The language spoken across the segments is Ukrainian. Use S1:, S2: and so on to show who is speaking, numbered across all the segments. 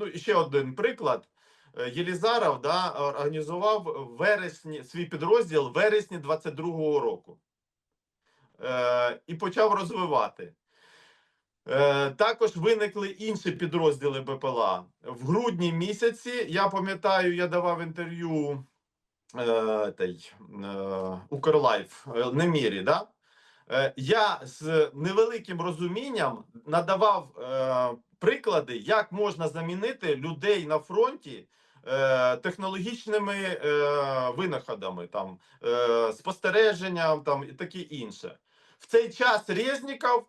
S1: ну ще один приклад. Е, Єлізаров да, організував вересні свій підрозділ вересні 22-го року е, і почав розвивати. Е, також виникли інші підрозділи БПЛА. В грудні місяці, я пам'ятаю, я давав інтерв'ю е, е, Укрлайф е, Немірі, да? Е, я з невеликим розумінням надавав е, приклади, як можна замінити людей на фронті е, технологічними винаходами, там, спостереженням там, і таке інше. В цей час Резніков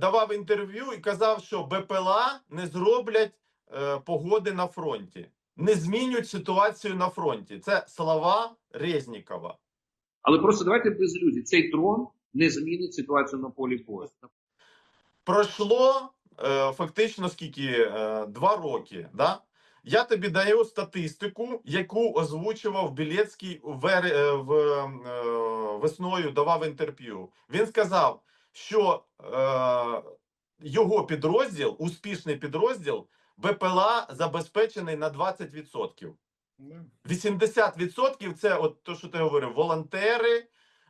S1: давав інтерв'ю і казав, що БПЛА не зроблять погоди на фронті, не змінюють ситуацію на фронті. Це слова Резнікова.
S2: Але просто давайте без ілюзій. Цей дрон не змінить ситуацію на полі бою.
S1: Пройшло е, фактично скільки е, два роки. Да? Я тобі даю статистику, яку озвучував Білецький вер... е, в, е, весною давав інтерв'ю. Він сказав, що е, його підрозділ, успішний підрозділ, БПЛА забезпечений на 20%. 80% це от то, що ти говорив, волонтери,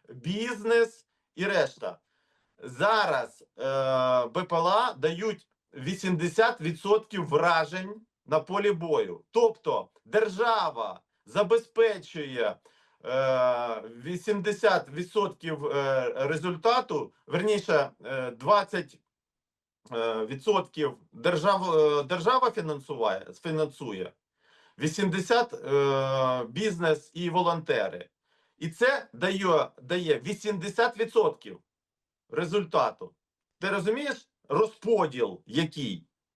S1: бізнес і решта. Зараз е, БПЛА дають 80% вражень на полі бою. Тобто держава забезпечує е, 80% е, результату, верніше, е, 20% е, відсотків держав, е, держава фінансує, фінансує, 80 е, бізнес і волонтери. І це дає, дає 80% результату. Ти розумієш розподіл який?